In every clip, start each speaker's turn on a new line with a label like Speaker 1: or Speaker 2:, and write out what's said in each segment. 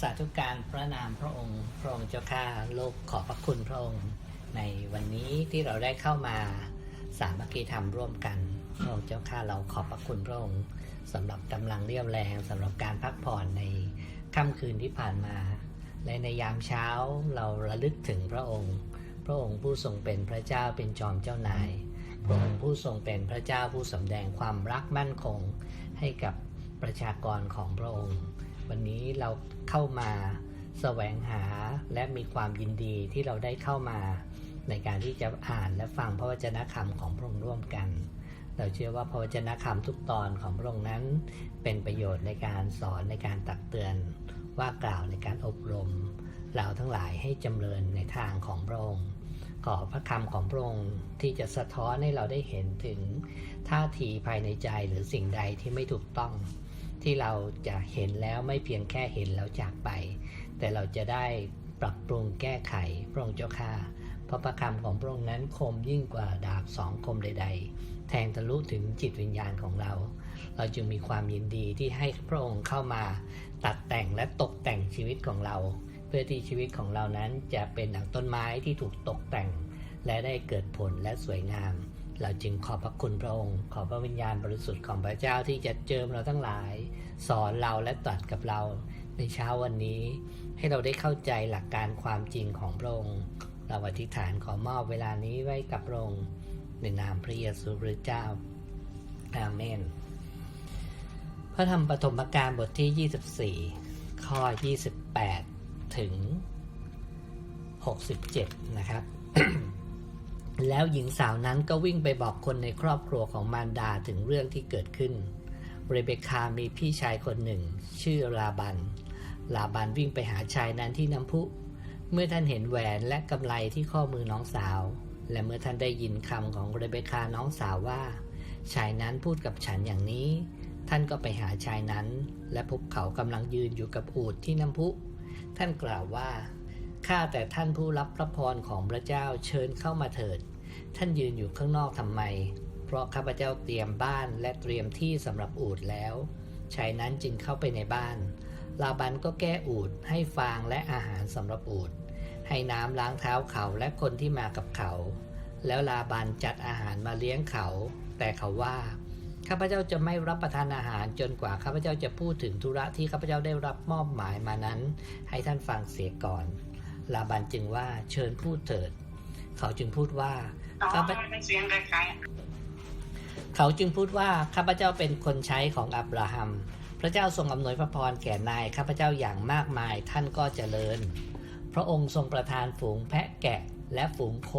Speaker 1: สาธุการพระนามพระองค์พระองค์เจ้าข้าโลกขอบพระคุณพระองค์ ในวันนี้ที่เราได้เข้ามาสามัคคีธรรมร่วมกันพระองค์เจ้าข้าเราขอบพระคุณพระองค์สำหรับกำลังเรียวแรงสำหรับการพักผ่อนในค่ำคืนที่ผ่านมา และในยามเช้าเราระลึกถึงพระองค์ พระองค์ผู้ทรงเป็นพระเจ้าเป็นจอมเจ้านายพระองค์ผู้ทรงเป็นพระเจ้าผู้สำแดงความรักมั่นคงให้กับประชากรของพระองค์ วันนี้เราเข้ามาแสวงหาและมีความยินดีที่เราได้เข้ามาในการที่จะอ่านและฟังพระวจนะคำของพระองค์ร่วมกัน เราเชื่อว่าพระวจนะคำทุกตอนของพระองค์นั้น เป็นประโยชน์ในการสอนในการตักเตือน ว่ากล่าวในการอบรม เราทั้งหลายให้จำเริญในทางของพระองค์ขอพระคำของพระองค์ที่จะสะท้อนให้เราได้เห็นถึงท่าทีภายในใจหรือสิ่งใดที่ไม่ถูกต้อง ที่เราจะเห็นแล้วไม่เพียงแค่เห็นแล้วจากไป แต่เราจะได้ปรับปรุงแก้ไขพระองค์เจ้าข้าเพราะพระคำของพระองค์นั้นคมยิ่งกว่าดาบสองคมใด ๆ แทงทะลุถึงจิตวิญญาณของเรา เราจึงมีความยินดีที่ให้พระองค์เข้ามา ตัดแต่งและตกแต่งชีวิตของเรา เพื่อที่ชีวิตของเรานั้นจะเป็นดังต้นไม้ที่ถูกตกแต่ง และได้เกิดผลและสวยงาม เราจึงขอบพระคุณพระองค์ ขอพระวิญญาณบริสุทธิ์ของพระเจ้าที่จะเจิมเราทั้งหลาย สอนเราและตรัสกับเรา ในเช้าวันนี้ ให้เราได้เข้าใจหลักการความจริงของพระองค์ เราอธิษฐานขอมอบเวลานี้ไว้กับพระองค์ในนามพระเยซูคริสต์เจ้า อาเมน พระธรรมปฐมกาลบทที่ 24 ข้อ 28 ถึง 67 นะครับ แล้วหญิงสาวนั้นก็วิ่งไปบอกคนในครอบครัวของมารดาถึงเรื่องที่เกิดขึ้น เรเบคามีพี่ชายคนหนึ่ง ชื่อลาบัน ลาบันวิ่งไปหาชายนั้นที่น้ำพุ เมื่อท่านเห็นแหวนและกำไลที่ข้อมือน้องสาว และเมื่อท่านได้ยินคำของเรเบคาน้องสาวว่า ชายนั้นพูดกับฉันอย่างนี้ ท่านก็ไปหาชายนั้น และพบเขากำลังยืนอยู่กับอูฐที่น้ำพุ ท่านกล่าวว่าข้าแต่ท่านผู้รับพระพรของพระเจ้าเชิญเข้ามาเถิด ท่านยืนอยู่ข้างนอกทำไม เพราะข้าพเจ้าเตรียมบ้านและเตรียมที่สำหรับอูฐแล้วชายนั้นจึงเข้าไปในบ้าน ลาบันก็แก้อูฐให้ฟางและอาหารสำหรับอูฐให้น้ำล้างเท้าเขาและคนที่มากับเขา แล้วลาบันจัดอาหารมาเลี้ยงเขา แต่เขาว่าข้าพเจ้าจะไม่รับประทานอาหารจนกว่าข้าพเจ้าจะพูดถึงธุระที่ข้าพเจ้าได้รับมอบหมายมานั้น ให้ท่านฟังเสียก่อน ลาบันจึงว่าเชิญพูดเถิด เขาจึงพูดว่าข้าพ
Speaker 2: เป็นเสียงคล้ายๆ
Speaker 1: เขาจึงพูดว่าข้าพเจ้าเป็นคนใช้ของอับราฮัม พระเจ้าทรงอำนวยพระพรแก่นายข้าพเจ้าอย่างมากมายท่านก็เจริญ พระองค์ทรงประทานฝูงแพะแกะและฝูงโค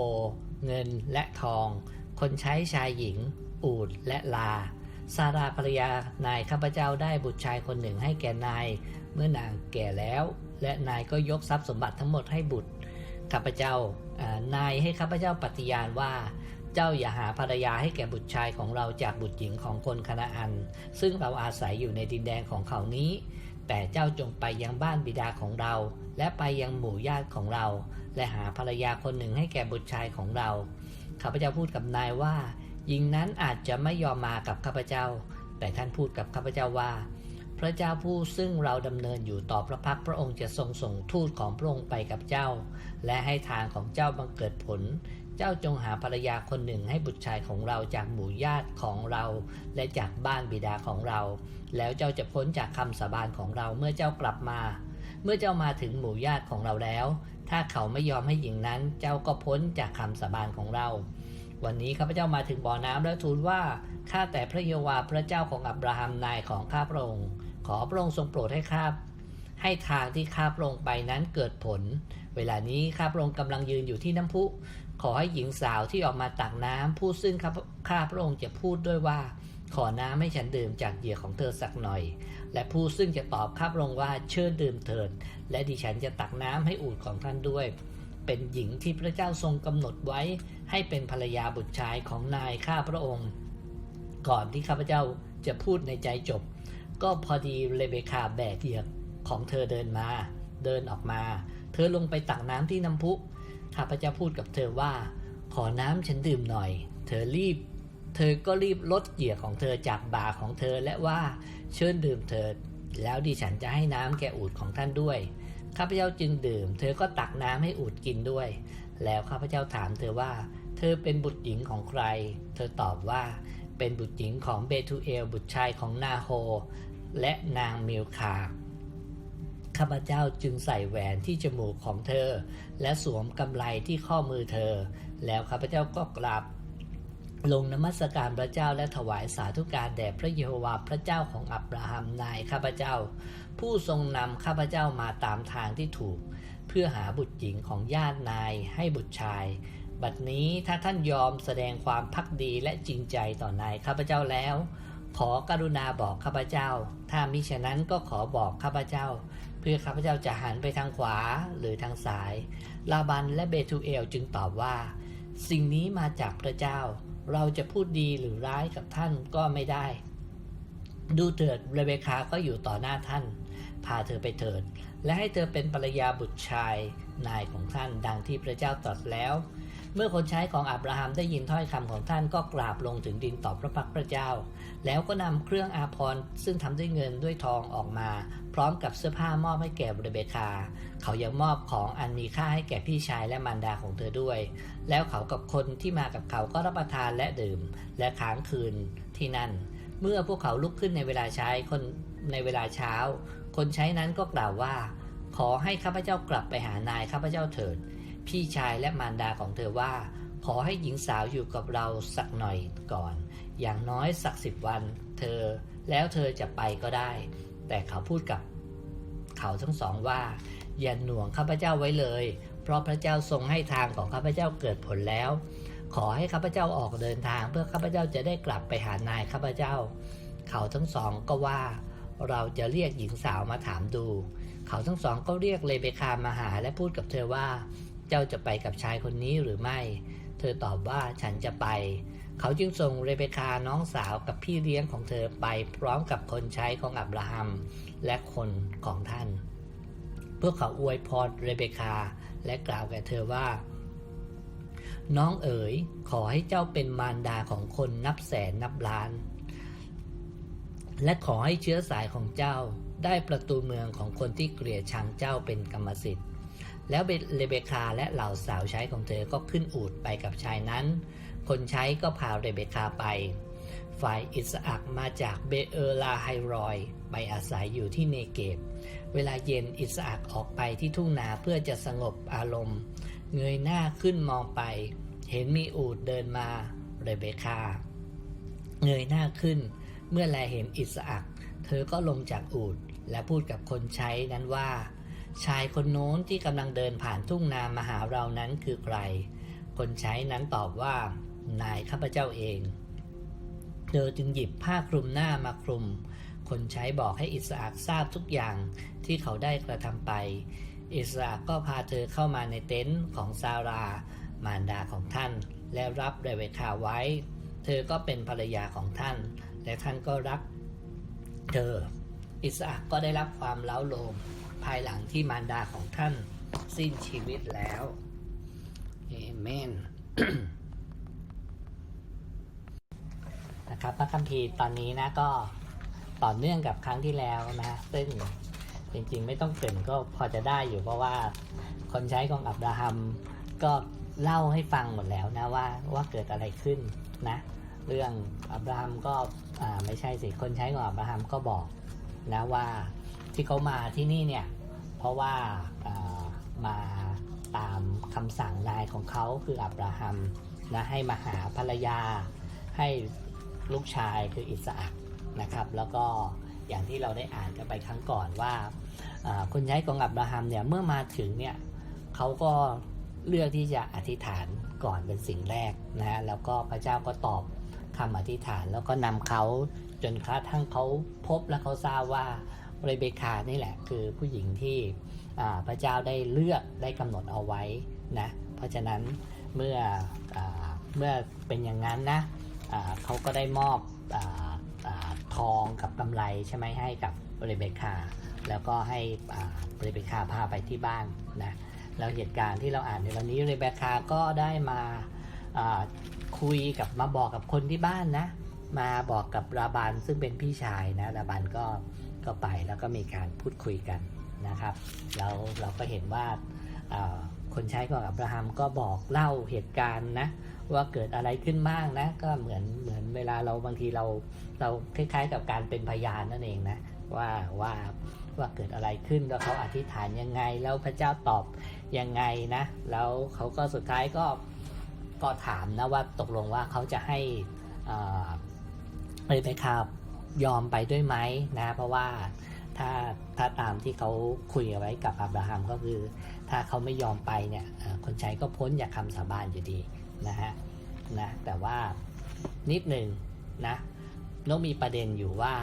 Speaker 1: เงินและทอง คนใช้ชายหญิง อูดและลาซาราภรรยานายข้าพเจ้าได้บุตรชายคนหนึ่งให้แก่นาย เมื่อนางแก่แล้ว และนายก็ยกทรัพย์สมบัติทั้งหมดให้บุตรข้าพเจ้า นายให้ข้าพเจ้าปฏิญาณว่าเจ้าอย่าหาภรรยาให้แก่บุตรชายของเราจากบุตรหญิงของคนคณาอัน ซึ่งเราอาศัยอยู่ในดินแดนของเขานี้ แต่เจ้าจงไปยังบ้านบิดาของเรา และไปยังหมู่ญาติของเรา และหาภรรยาคนหนึ่งให้แก่บุตรชายของเราข้าพเจ้าพูดกับนายว่าหญิงนั้นอาจจะไม่ยอมมากับข้าพเจ้า แต่ท่านพูดกับข้าพเจ้าว่า พระเจ้าผู้ซึ่งเราดำเนินอยู่ต่อพระพักพระองค์จะทรงส่งทูตของพระองค์ไปกับเจ้า และให้ทางของเจ้าบังเกิดผล เจ้าจงหาภรรยาคนหนึ่งให้บุตรชายของเราจากหมู่ญาติของเรา และจากบ้านบิดาของเรา แล้วเจ้าจะพ้นจากคำสาบานของเราเมื่อเจ้ากลับมา เมื่อเจ้ามาถึงหมู่ญาติของเราแล้ว ถ้าเขาไม่ยอมให้หญิงนั้น เจ้าก็พ้นจากคำสาบานของเราวันนี้ข้าพเจ้ามาถึงบ่อน้ำแล้วทูลว่า ข้าแต่พระเยโวาห์พระเจ้าของอับราฮัมนายของข้าพระองค์ ขอพระองค์ทรงโปรดให้ข้าให้ทางที่ข้าพระองค์ไปนั้นเกิดผล เวลานี้ข้าพระองค์กำลังยืนอยู่ที่น้ำพุ ขอให้หญิงสาวที่ออกมาตักน้ำผู้ซึ่งข้าขาพระองค์จะพูดด้วยว่า ขอน้ำให้ฉันดื่มจากเหยื่อของเธอสักหน่อย และผู้ซึ่งจะตอบข้าพระองค์ว่าเชิญดื่มเถิด และดิฉันจะตักน้ำให้อูดของท่านด้วยเป็นหญิงที่พระเจ้าทรงกำหนดไว้ให้เป็นภรรยาบุตรชายของนายข้าพระองค์ ก่อนที่ข้าพเจ้าจะพูดในใจจบ ก็พอดีเรเบคาแบกเหยื่อของเธอเดินมา เดินออกมา เธอลงไปตักน้ำที่น้ำพุข้าพเจ้าพูดกับเธอว่า ขอน้ำฉันดื่มหน่อย เธอรีบ เธอก็รีบลดเหยื่อของเธอจากบ่าของเธอและว่าเชิญดื่มเถิดแล้วดิฉันจะให้น้ำแก่อูฐของท่านด้วยข้าพเจ้าจึงดื่ม เธอก็ตักน้ำให้อูฐกินด้วย แล้วข้าพเจ้าถามเธอว่า เธอเป็นบุตรหญิงของใคร เธอตอบว่า เป็นบุตรหญิงของเบทูเอล บุตรชายของนาโฮ และนางมิลคาข้าพเจ้าจึงใส่แหวนที่จมูกของเธอ และสวมกำไลที่ข้อมือเธอ แล้วข้าพเจ้าก็กราบลงนมัสการพระเจ้าและถวายสาธุการแด่พระเยโฮวาห์พระเจ้าของอับราฮัมนายข้าพเจ้า ผู้ทรงนำข้าพเจ้ามาตามทางที่ถูก เพื่อหาบุตรหญิงของญาตินายให้บุตรชาย บัดนี้ถ้าท่านยอมแสดงความพักดีและจริงใจต่อนายข้าพเจ้าแล้ว ขอกรุณาบอกข้าพเจ้า ถ้ามิฉะนั้นก็ขอบอกข้าพเจ้า เพื่อข้าพเจ้าจะหันไปทางขวาหรือทางซ้าย ลาบันและเบทูเอลจึงตอบว่า สิ่งนี้มาจากพระเจ้า เราจะพูดดีหรือร้ายกับท่านก็ไม่ได้ ดูเถิดเรเบคาก็อยู่ต่อหน้าท่าน พาเธอไปเถิด และให้เธอเป็นภรรยาบุตรชายนายของท่านดังที่พระเจ้าตรัสแล้ว เมื่อคนใช้ของอับราฮัมได้ยินถ้อยคำของท่านก็กราบลงถึงดินต่อพระพักตร์พระเจ้า แล้วก็นำเครื่องอาภรณ์ซึ่งทำด้วยเงินด้วยทองออกมา พร้อมกับเสื้อผ้ามอบให้แก่เรเบคา เขายังมอบของอันมีค่าให้แก่พี่ชายและมารดาของเธอด้วย แล้วเขากับคนที่มากับเขาก็รับประทานและดื่ม และค้างคืนที่นั่น เมื่อพวกเขาลุกขึ้นในเวลาใช้คนในเวลาเช้า คนใช้นั้นก็กล่าวว่า ขอให้ข้าพเจ้ากลับไปหานายข้าพเจ้าเถิด พี่ชายและมารดาของเธอว่า ขอให้หญิงสาวอยู่กับเราสักหน่อยก่อน อย่างน้อยสักสิบวัน เธอแล้วเธอจะไปก็ได้ แต่เขาพูดกับเขาทั้งสองว่า อย่าหน่วงข้าพเจ้าไว้เลย เพราะพระเจ้าทรงให้ทางของข้าพเจ้าเกิดผลแล้ว ขอให้ข้าพเจ้าออกเดินทาง เพื่อข้าพเจ้าจะได้กลับไปหานายข้าพเจ้า เขาทั้งสองก็ว่า เราจะเรียกหญิงสาวมาถามดู เขาทั้งสองก็เรียกเลเบคามาหาและพูดกับเธอว่า เจ้าจะไปกับชายคนนี้หรือไม่ เธอตอบว่าฉันจะไป เขาจึงส่งเรเบคาน้องสาวกับพี่เลี้ยงของเธอไปพร้อมกับคนใช้ของอับราฮัม และคนของท่านเพื่อเขาอวยพรเรเบคาและกล่าวแก่เธอว่า น้องเอ๋ยขอให้เจ้าเป็นมารดาของคนนับแสนนับล้าน และขอให้เชื้อสายของเจ้าได้ประตูเมืองของคนที่เกลียดชังเจ้าเป็นกรรมสิทธิ์ แล้วเลเบคาและเหล่าสาวใช้ของเธอก็ขึ้นอูดไปกับชายนั้น คนใช้ก็พาเรเบคาไป ฝ่ายอิสอักมาจากเบเออร์ลาไฮรอย ไปอาศัยอยู่ที่เนเกบ เวลาเย็นอิสอักออกไปที่ทุ่งนาเพื่อจะสงบอารมณ์ เงยหน้าขึ้นมองไป เห็นมีอูดเดินมาเรเบคา เงยหน้าขึ้น เมื่อแลเห็นอิสอัก เธอก็ลงจากอูดและพูดกับคนใช้นั้นว่า ชายคนโน้นที่กำลังเดินผ่านทุ่งนามาหาเรานั้นคือใคร คนใช้นั้นตอบว่า นายข้าพเจ้าเอง เธอจึงหยิบผ้าคลุมหน้ามาคลุม คนใช้บอกให้อิสอักทราบทุกอย่างที่เขาได้กระทำไป อิสอักก็พาเธอเข้ามาในเต็นท์ของซารา มารดาของท่าน และรับเรเบคาไว้ เธอก็เป็นภรรยาของท่าน และท่านก็รัก เธอ อิสอักก็ได้รับความเล้าโลม ภายหลังที่มารดาของท่านสิ้นชีวิตแล้วเอเมนนะครับพระคัมภีร์ตอนนี้นะก็ต่อเนื่องกับครั้งที่แล้วนะ ซึ่งจริงๆไม่ต้องเกินก็พอจะได้อยู่เพราะว่าคนใช้ของอับราฮัมก็เล่าให้ฟังหมดแล้วนะว่าว่าเกิดอะไรขึ้นนะ เรื่องอับราฮัมก็อ่าไม่ใช่สิคนใช้ของอับราฮัมก็บอกนะว่าที่เขามาที่นี่เนี่ย เพราะว่ามาตามคำสั่งนายของเขาคืออับราฮัมนะให้มาหาภรรยา ให้ลูกชายคืออิสอักนะครับ แล้วก็อย่างที่เราได้อ่านกันไปครั้งก่อนว่าอ่าคนใช้ของอับราฮัมเนี่ยเมื่อมาถึงเนี่ยเขาก็เลือกที่จะอธิษฐานก่อนเป็นสิ่งแรกนะฮะแล้วก็พระเจ้าก็ตอบคำอธิษฐานแล้วก็นำเขาจนกระทั่งเขาพบและเขาทราบว่า เรเบคานี่แหละคือผู้หญิงที่พระเจ้าได้เลือกได้กำหนดเอาไว้นะเพราะฉะนั้นเมื่ออเมื่อเป็นอย่างนั้นนะอ่าเขาก็ได้มอบออทองกับกำไรใช่ไหมให้กับเรเบคาแล้วก็ให้เรเบคาพาไปที่บ้านนะแล้วเหตุการณ์ที่เราอ่านในวันนี้เรเบคาก็ได้มาคุยกับมาบอกกับคนที่บ้านนะ มาบอกกับราบันซึ่งเป็นพี่ชายนะราบันก็ ก็ไปแล้วก็มีการพูดคุยกันนะครับแล้วเราก็เห็นว่าคนใช้ของอับราฮัมก็บอกเล่าเหตุการณ์นะว่าเกิดอะไรขึ้นบ้างนะก็เหมือนเหมือนเวลาเราบางทีเราเราคล้ายๆกับการเป็นพยานนั่นเองนะว่าว่าว่าเกิดอะไรขึ้นแล้วเขาอธิษฐานยังไง แล้วพระเจ้าตอบยังไงนะ แล้วเขาก็สุดท้ายก็ก็ถามนะว่าตกลงว่าเขาจะให้อ่าเรเบคา ยอมไปด้วยไหมนะ เพราะว่าถ้าถ้าตามที่เขาคุยเอาไว้กับอับราฮัมก็คือ ถ้าเขาไม่ยอมไปเนี่ยคนใช้ก็พ้นจากคำสาบานอยู่ดีนะฮะนะแต่ว่านิดหนึ่งนะนกมีประเด็นอยู่ว่า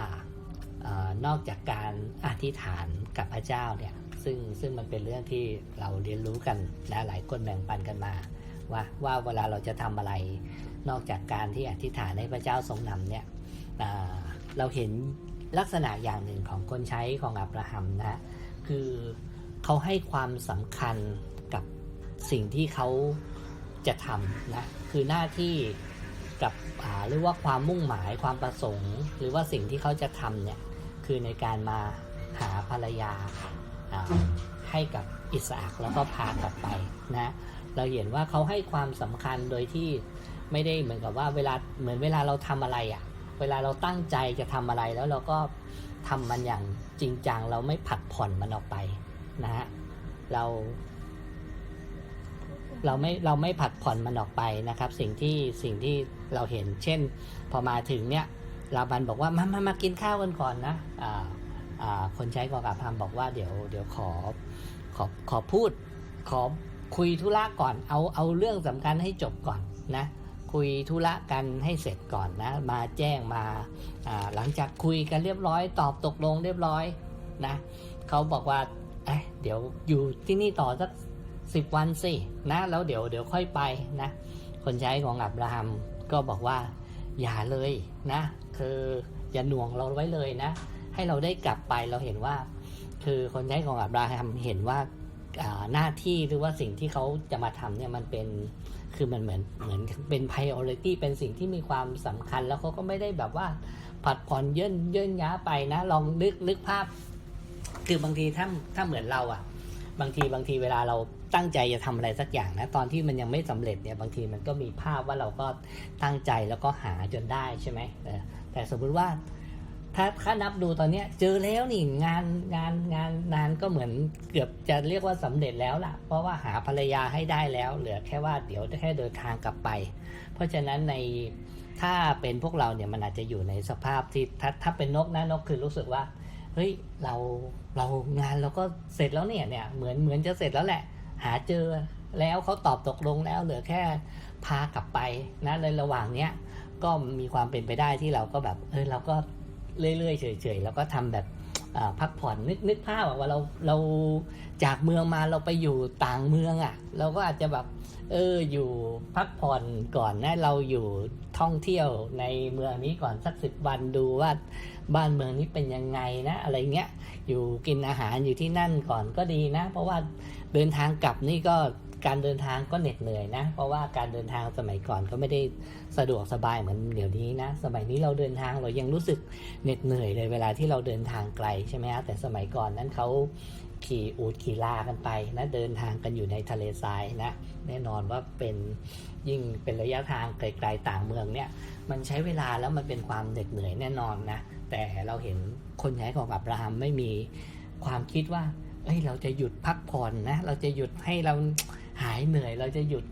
Speaker 1: ออนอกจากการอธิษฐานกับพระเจ้าเนี่ยซึ่งซึ่งมันเป็นเรื่องที่เราเรียนรู้กันนะหลายคนแบ่งปันกันมาว่าว่าเวลาเราจะทำอะไร นอกจากการที่อธิษฐานให้พระเจ้าทรงนำเนี่ย เราเห็นลักษณะอย่างหนึ่งของคนใช้ของอับราฮัมนะคือเขาให้ความสำคัญกับสิ่งที่เขาจะทำนะคือหน้าที่กับหรือว่าความมุ่งหมายความประสงค์ หรือว่าสิ่งที่เขาจะทำเนี่ยคือในการมาหาภรรยาอ่าให้กับอิสอักแล้วก็พากลับไปนะเราเห็นว่าเขาให้ความสำคัญโดยที่ไม่ได้เหมือนกับว่าเวลาเหมือนเวลาเราทำอะไรอะ่ะ เวลาเราตั้งใจจะทำอะไรแล้วเราก็ทำมันอย่างจริงจังเราไม่ผัดผ่อนมันออกไปนะฮะเราเราไม่เราไม่ผัดผ่อนมันออกไปนะครับ สิ่งที่สิ่งที่เราเห็น เช่น พอมาถึงเนี่ยลาบันบอกว่ามามามากินข้าวกันก่อนนะอ่าอ่าคนใช้กองกับพามบอกว่าเดี๋ยวเดี๋ยวขอขอขอพูดขอคุยธุระก่อนเอาเอาเรื่องสำคัญให้จบก่อนนะ คุยธุระกันให้เสร็จก่อนนะ มาแจ้งมาหลังจากคุยกันเรียบร้อย ตอบตกลงเรียบร้อยนะเขาบอกว่าเเดี๋ยวอยู่ที่นี่ต่อสักสิบวันสินะแล้วเดี๋ยวเดี๋ยวค่อยไปนะ คนใช้ของอับราฮัมก็บอกว่าอย่าเลยนะ คืออย่าหน่วงเราไว้เลยนะ ให้เราได้กลับไปเราเห็นว่า คือคนใช้ของอับราฮัมเห็นว่าหน้าที่หรือว่าสิ่งที่เขาจะมาทำเนี่ยมันเป็น คือมันเหมือนเหมือนเป็น priority เป็นสิ่งที่มีความสำคัญ แล้วเขาก็ไม่ได้แบบว่าผัดผ่อนเยินเยินย้าไปนะ ลองนึกนึกภาพ คือบางทีถ้าถ้าเหมือนเราอะ่ะ บางทีบางทีเวลาเราตั้งใจจะทำอะไรสักอย่างนะ ตอนที่มันยังไม่สำเร็จเนี่ยบางทีมันก็มีภาพว่าเราก็ตั้งใจแล้วก็หาจนได้ใช่ไหมแต่สมมุติว่า ถ้าถ้านับดูตอนเนี้ย เจอแล้วนี่งานงานงานงานก็เหมือนเกือบจะเรียกว่าสำเร็จแล้วล่ะ เพราะว่าหาภรรยาให้ได้แล้ว เหลือแค่ว่าเดี๋ยวแค่เดินทางกลับไป เพราะฉะนั้นในถ้าเป็นพวกเราเนี่ยมันอาจจะอยู่ในสภาพที่ถ้าถ้าเป็นนกนะนกคือรู้สึกว่าเฮ้ยเราเรางานเราก็เสร็จแล้วเนี่ยเนี่ยเหมือนเหมือนจะเสร็จแล้วแหละ หาเจอแล้วเขาตอบตกลงแล้ว เหลือแค่พากลับไปนะในระหว่างเนี้ยก็มีความเป็นไปได้ที่เราก็แบบเออเราก็ เรื่อยๆเฉยๆแล้วก็ทำแบบพักผ่อนนึกนึกภาพว่าเราเราจากเมืองมาเราไปอยู่ต่างเมืองอะ่ะ เราก็อาจจะแบบเอออยู่พักผ่อนก่อนนะเราอยู่ท่องเที่ยวในเมืองนี้ก่อนสักสิบวันดูว่าบ้านเมืองนี้เป็นยังไงนะอะไรเงี้ยอยู่กินอาหารอยู่ที่นั่นก่อนก็ดีนะ เพราะว่าเดินทางกลับนี่ก็ การเดินทางก็เหน็ดเหนื่อยนะ เพราะว่าการเดินทางสมัยก่อนก็ไม่ได้สะดวกสบายเหมือนเดี๋ยวนี้นะ สมัยนี้เราเดินทางเรายังรู้สึกเหน็ดเหนื่อยเลยเวลาที่เราเดินทางไกลใช่ไหมฮะแต่สมัยก่อนนั้นเขาขี่อูดขี่ลากันไปนะเดินทางกันอยู่ในทะเลทรายนะแน่นอนว่าเป็นยิ่งเป็นระยะทางไกลๆต่างเมืองเนี่ยมันใช้เวลาแล้วมันเป็นความเหน็ดเหนื่อยแน่นอนนะแต่เราเห็นคนใช้ของอับราฮัมไม่มีความคิดว่าเอ้ยเราจะหยุดพักผ่อนนะ เราจะหยุดให้เรา หายเหนื่อยเราจะหยุด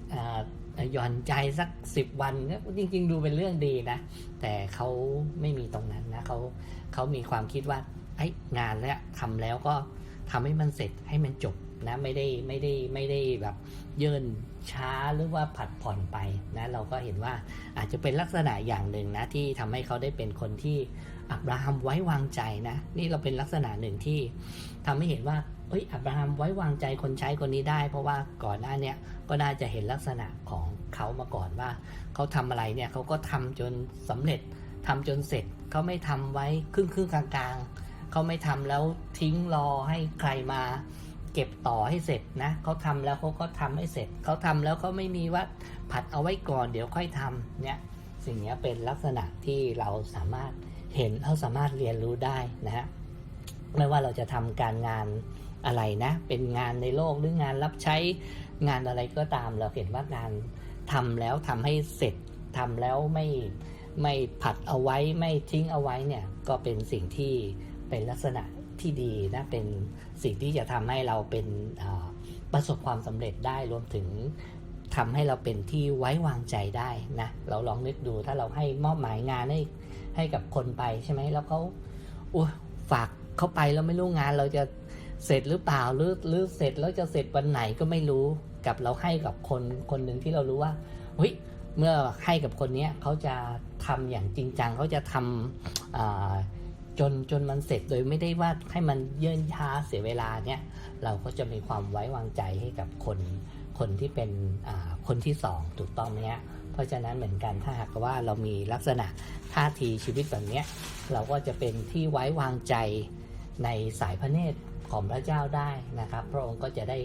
Speaker 1: หย่อนใจสักสิบวันเนี่ยจริง ๆ ดูเป็นเรื่องดีนะ แต่เขาไม่มีตรงนั้นนะเขาเขามีความคิดว่าไอ้งานแล้วทำแล้วก็ทำให้มันเสร็จให้มันจบนะไม่ได้ไม่ได้ไม่ได้แบบเยินช้าหรือว่าผัดผ่อนไปนะเราก็เห็นว่าอาจจะเป็นลักษณะอย่างหนึ่งนะที่ทำให้เขาได้เป็นคนที่อับราฮัมไว้วางใจนะ นี่เราเป็นลักษณะหนึ่งที่ทำให้เห็นว่า เอ้ยอับราฮัมไว้วางใจคนใช้คนนี้ได้ เพราะว่าก่อนหน้าเนี้ยก็น่าจะเห็นลักษณะของเขามาก่อนว่า เขาทำอะไรเนี่ยเขาก็ทำจนสำเร็จทำจนเสร็จเขาไม่ทำไว้ครึ่งครึ่งๆกลางเขาไม่ทำแล้วทิ้งรอให้ใครมา เก็บต่อให้เสร็จนะเขาทำแล้วเขาก็ทำให้เสร็จเขาทำแล้วเขาไม่มีว่าผัดเอาไว้ก่อนเดี๋ยวค่อยทำเนี่ยสิ่งนี้เป็นลักษณะที่เราสามารถเห็นเราสามารถเรียนรู้ได้นะฮะไม่ว่าเราจะทำการงาน อะไรนะ เป็นงานในโลกหรืองานรับใช้งานอะไรก็ตามเราเห็นว่างานทำแล้วทำให้เสร็จทำแล้วไม่ไม่ผัดเอาไว้ไม่ทิ้งเอาไว้เนี่ยก็เป็นสิ่งที่เป็นลักษณะที่ดีนะเป็นสิ่งที่จะทำให้เราเป็นประสบความสำเร็จได้รวมถึงทำให้เราเป็นที่ไว้วางใจได้นะเราลองนึกดูถ้าเราให้มอบหมายงานให้ให้กับคนไปใช่ไหมแล้วเขาอ้ฝากเขาไปแล้วไม่รู้งานเราจะ เสร็จหรือเปล่าหรือหรือเสร็จแล้วจะเสร็จวันไหนก็ไม่รู้กับเราให้กับคนคนหนึ่งที่เรารู้ว่าเฮ้ยเมื่อให้กับคนเนี้ยเขาจะทำอย่างจริงจังเขาจะทำอ่าจนจนมันเสร็จโดยไม่ได้ว่าให้มันเยื่นช้าเสียเวลาเนี่ยเราก็จะมีความไว้วางใจให้กับคนคนที่เป็นคนที่สองถูกต้องไหมฮะเพราะฉะนั้นเหมือนกันถ้าหากว่าเรามีลักษณะท่าทีชีวิตแบบเนี้ยเราก็จะเป็นที่ไว้วางใจในสายพระเนตร ของพระเจ้าได้นะครับ พระองค์ก็จะได้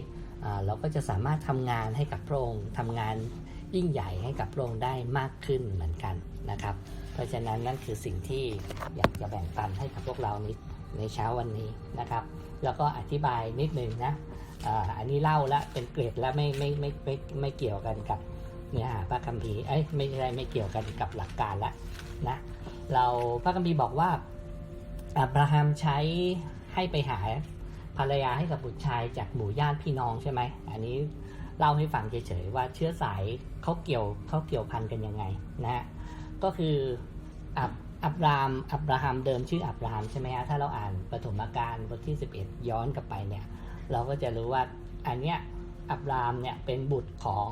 Speaker 1: เราก็จะสามารถทำงานให้กับพระองค์ทำงานยิ่งใหญ่ให้กับพระองค์ได้มากขึ้นเหมือนกันนะครับ เพราะฉะนั้นนั่นคือสิ่งที่อยากจะแบ่งปันให้กับพวกเราในในเช้าวันนี้นะครับ แล้วก็อธิบายนิดนึงนะอันนี้เล่าละเป็นเกรดแล้วไม่ไม่ไม่ไม่ไม่ไม่เกี่ยวกันกับเนื้อหาพระคัมภีร์เอ้ยไม่ใช่ไม่เกี่ยวกันกับหลักการละนะเราพระคัมภีร์บอกว่าอับราฮัมใช้ให้ไปหา ภรรยาให้กับบุตรชายจากหมู่ญาติพี่น้องใช่ไหม อันนี้เล่าให้ฟังเฉยๆว่าเชื้อสายเขาเกี่ยวเขาเกี่ยวพันกันยังไงนะฮะ ก็คืออับอับรามอับราฮัมเดิมชื่ออับราฮัมใช่ไหมฮะ ถ้าเราอ่านปฐมกาลบทที่ 11 ย้อนกลับไปเนี่ย เราก็จะรู้ว่าอันเนี้ยอับรามเนี่ยเป็นบุตรของ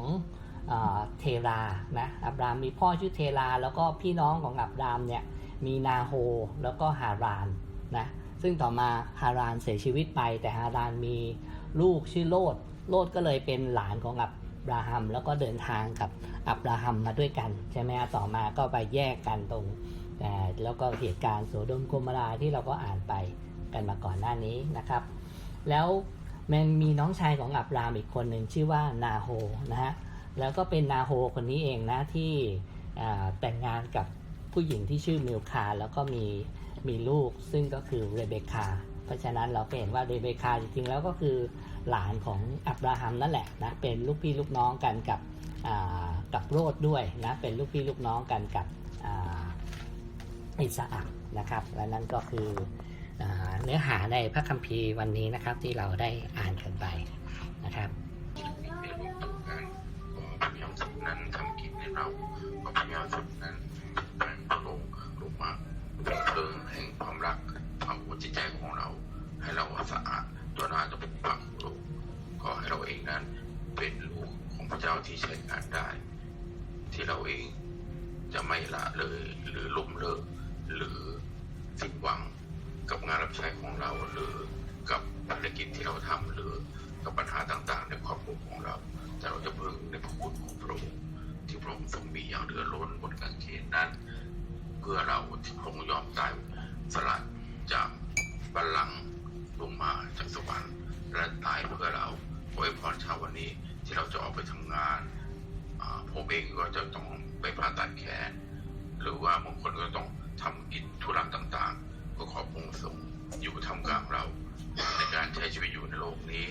Speaker 1: เอเทรา นะ อับรามมีพ่อชื่อเทรา แล้วก็พี่น้องของอับรามเนี่ยมีนาโฮ แล้วก็ฮาราน นะ ซึ่งต่อมาฮารานเสียชีวิตไป แต่ฮารานมีลูกชื่อโลดโลดก็เลยเป็นหลานของอับราฮัม แล้วก็เดินทางกับอับราฮัมมาด้วยกันใช่ไหมฮะต่อมาก็ไปแยกกันตรงแล้วก็เหตุการณ์โสดมโกมราที่เราก็อ่านไปกันมาก่อนหน้านี้นะครับ แล้วมันมีน้องชายของอับรามอีกคนหนึ่งชื่อว่านาโฮนะฮะแล้วก็เป็นนาโฮคนนี้เองนะที่แต่งงานกับผู้หญิงที่ชื่อมิลคาแล้วก็มี มีลูกซึ่งก็คือเรเบคาเพราะฉะนั้นเราก็เห็นว่าเรเบคาจริงๆแล้วก็คือหลานของอับราฮัมนั่นแหละนะเป็นลูกพี่ลูกน้องกันกับกับโรดด้วยนะเป็นลูกพี่ลูกน้องกันกับอิสอักนะครับและนั่นก็คืออเนื้อหาในพระคัมภีร์วันนี้นะครับที่เราได้อ่านกันไปนะครับ
Speaker 2: ในรูปต้องกาพยายามสุดนั้นทำกิจในเราก็พยายามสุดนั้นพระองค์ลงมา เป็นเพลิงแห่งความรักความหัวใจของเรา ให้เราสะอาดตัวหน้าจะเป็นปังโลกก็ให้เราเองนั้นเป็นลูกของพระเจ้าที่ใช้งานได้ ที่เราเองจะไม่ละเลยหรือล้มเลิกหรือสิ้นหวังกับงานรับใช้ของเราหรือกับภารกิจที่เราทำหรือกับปัญหาต่างๆ ในครอบครัวของเรา แต่เราจะพึ่งในพระคุณของพระองค์ที่พระองค์ทรงมีอย่างเหลือล้นบนกางเขนนั้น เพื่อเราที่พระองยอมตายสละจากบัลลังก์ลงมาจากสวรรค์และตายเพื่อเราขอให้พรเช้าวันนี้ที่เราจะออกไปทำงานผมเองก็จะต้องไปผ่าตัดแขน หรือว่าบางคนก็ต้องทำกิจธุระต่างๆ ก็ขอพระองค์ทรงอยู่ทำกลางเราในการใช้ชีวิตอยู่ในโลกนี้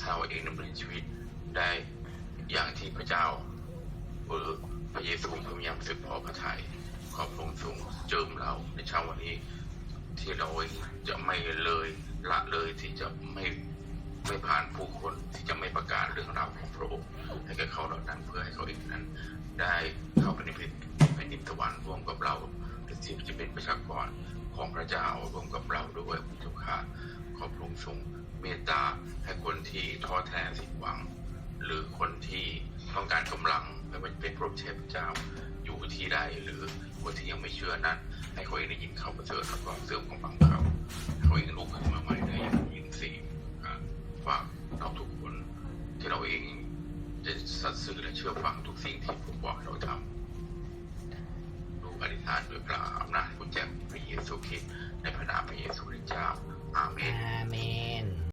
Speaker 2: ถ้าเราเองดำเนินชีวิตได้อย่างที่พระเจ้าหรือพระเยซูพยายามสึกพอพระทัย อพระองค์ทรงเจิมเราในเช้าวันนี้ ที่เราเองจะไม่เลยละเลยที่จะไม่ไม่ผ่านผู้คนที่จะไม่ประกาศเรื่องราวของพระองค์ให้แก่เขาเหล่านั้นเพื่อให้เขาเองนั้น ได้เข้าไปในแผ่นดินสวรรค์ร่วมกับเราเป็นสิ่งที่เป็นประชากรของพระเจ้าร่วมกับเราด้วยพระเจ้าค่ะขอบพระองค์ทรงเมตตาให้คนที่ท้อแท้สิ้นหวัง หรือคนที่ต้องการกำลังไม่ว่าจะเป็นพระเทพเจ้า อยู่ที่ใดหรือคนที่ยังไม่เชื่อนั้น ให้เขาเองได้ยินเขาประเสริฐแล้วก็เสริมของฟังเขาเขาเองลุกขึ้นมาใหม่ได้อย่างยิ่งสีฝากเราทุกคนที่เราเองจะสัตย์ซื่อและเชื่อฟังทุกสิ่งที่ผมบอกเราทำลูกอธิษฐานด้วยพระอำนาจของแจกพระเยซูคริสต์ในพระนามพระเยซูคริสต์เจ้าอาเมน
Speaker 1: อาเมน